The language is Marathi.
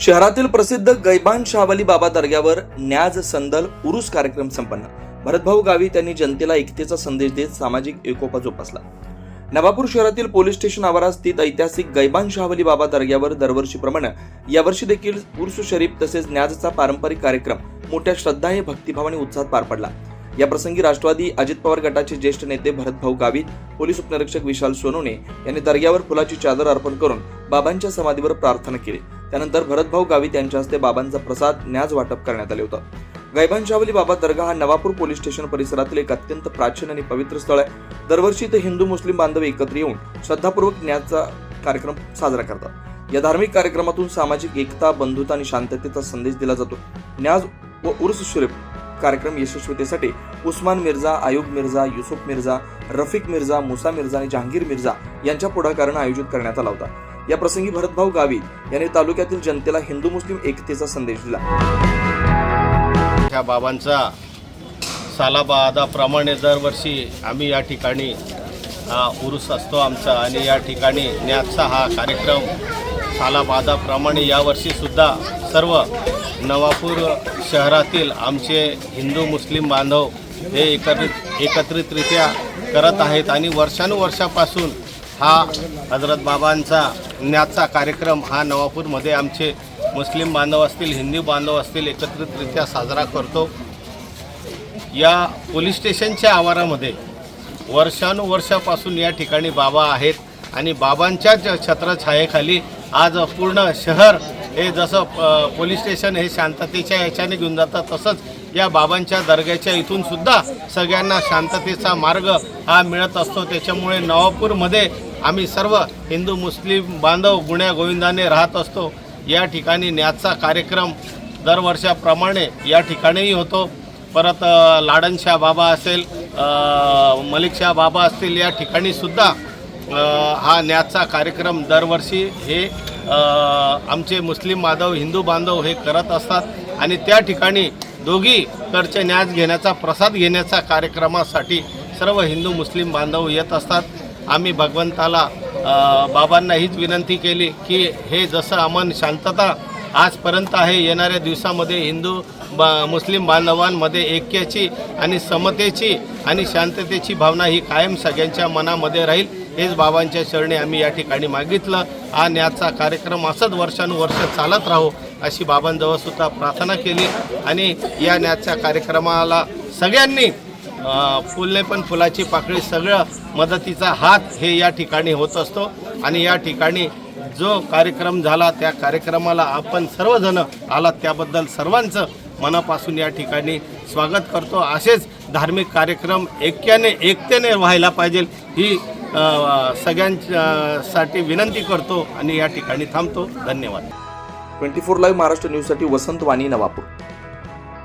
शहरातील प्रसिद्ध गैबान शहावली बाबा दर्ग्यावर न्याज संदल उरुस कार्यक्रम संपन्न. भरतभाऊ गावी त्यांनी जनतेला एकतेचा संदेश देत सामाजिक एकोपा जोपासला. नवापूर शहरातील पोलीस स्टेशन आवारात स्थित ऐतिहासिक गैबान शाहवली बाबा दर्ग्यावर दरवर्षीप्रमाणे यावर्षी देखील उर्स शरीफ तसेच न्याजचा पारंपरिक कार्यक्रम मोठ्या श्रद्धा भक्तिभाव आणि उत्साहात पार पडला. या प्रसंगी राष्ट्रवादी अजित पवार गटाचे ज्येष्ठ नेते भरतभाऊ गावित पोलीस उपनिरीक्षक विशाल सोनोने यांनी दर्ग्यावर फुलाची चादर अर्पण करून बाबांच्या समाधीवर प्रार्थना केली. त्यानंतर भरतभाऊ गावित यांच्या हस्ते बाबांचा प्रसाद न्याज वाटप करण्यात आले होतं. गैबान शावली बाबा दर्गा हा नवापूर पोलीस स्टेशन परिसरातील एक अत्यंत प्राचीन आणि पवित्र स्थळ आहे. दरवर्षी ते हिंदू मुस्लिम बांधव एकत्र येऊन श्रद्धापूर्वक न्याजचा कार्यक्रम साजरा करतात. या धार्मिक कार्यक्रमातून सामाजिक एकता बंधुता आणि शांततेचा संदेश दिला जातो. न्याज व उर्स शरीफ कार्यक्रम यशस्वीतेसाठी उस्मान मिर्झा आयुब मिर्झा युसुफ मिर्झा रफिक मिर्झा मुसा मिर्झा आणि जहांगीर मिर्झा यांच्या पुढाकारानं आयोजित करण्यात आला होता. या प्रसंगी भरतभाऊ गावी यांनी तालुक्यातील जनतेला हिंदू मुस्लिम एकतेचा संदेश दिला. ह्या बाबांचा सालाबादाप्रमाणे दरवर्षी आम्ही या ठिकाणी हा उरूस असतो आमचा आणि या ठिकाणी न्याजचा हा कार्यक्रम सालाबादाप्रमाणे यावर्षीसुद्धा सर्व नवापूर शहरातील आमचे हिंदू मुस्लिम बांधव हे एकत्रित एकत्रितरित्या करत आहेत आणि वर्षानुवर्षापासून हा हजरत बाबांचा न्याजचा कार्यक्रम हा नवापूरमध्ये आमचे मुस्लिम बांधव असतील हिंदू बांधव असतील एकत्रितरित्या साजरा करतो. या पोलीस स्टेशनच्या आवारामध्ये वर्षानुवर्षापासून या ठिकाणी बाबा आहेत आणि बाबांच्याच छत्रछायेखाली आज पूर्ण शहर हे जसं पोलीस स्टेशन हे शांततेच्या याच्याने घेऊन जातं तसंच या बाबांच्या दर्ग्याच्या इथून सुद्धा सगळ्यांना शांततेचा मार्ग हा मिळत असतो. त्याच्यामुळे नवापूरमध्ये आम्ही सर्व हिंदू मुस्लिम बांधव गुण्या गोविंदाने राहत असतो. या ठिकाणी न्याचा कार्यक्रम दरवर्षाप्रमाणे या ठिकाणीही होतो. परत अ, लाडनशाह बाबा असेल मलिकशाह बाबा असतील या ठिकाणी सुद्धा हा न्याचा कार्यक्रम दरवर्षी हे आमचे मुस्लिम बांधव हिंदू बांधव हे करत असतात. आणि त्या ठिकाणी दोघीकडचे न्यास घेण्याचा प्रसाद घेण्याचा कार्यक्रमासाठी सर्व हिंदू मुस्लिम बांधव येत असतात. आम्ही भगवंताला बाबांना हीच विनंती केली की हे जसं अमन शांतता आजपर्यंत आहे येणाऱ्या दिवसामध्ये हिंदू बा मुस्लिम बांधवांमध्ये ऐक्याची आणि समतेची आणि शांततेची भावना ही कायम सगळ्यांच्या मनामध्ये राहील हेच बाबांच्या चरणी आम्ही या ठिकाणी मागितलं. हा न्याजचा कार्यक्रम असंच वर्षानुवर्ष चालत राहो. अशी बाबांजवळ सुद्धा प्रार्थना केली आणि या न्याजच्या कार्यक्रमाला सगळ्यांनी फुलने पण फुलाची पाकळी सगळं मदतीचा हात हे या ठिकाणी होत असतो. आणि या ठिकाणी जो कार्यक्रम झाला त्या कार्यक्रमाला आपण सर्वजण आलात त्याबद्दल सर्वांचं मनापासून या ठिकाणी स्वागत करतो. असेच धार्मिक कार्यक्रम ऐक्याने एकतेने व्हायला पाहिजे ही सगळ्यांसाठी विनंती करतो आणि या ठिकाणी थांबतो. धन्यवाद. ट्वेंटी फोर लाईव्ह महाराष्ट्र न्यूजसाठी वसंत वाणी नवापूर.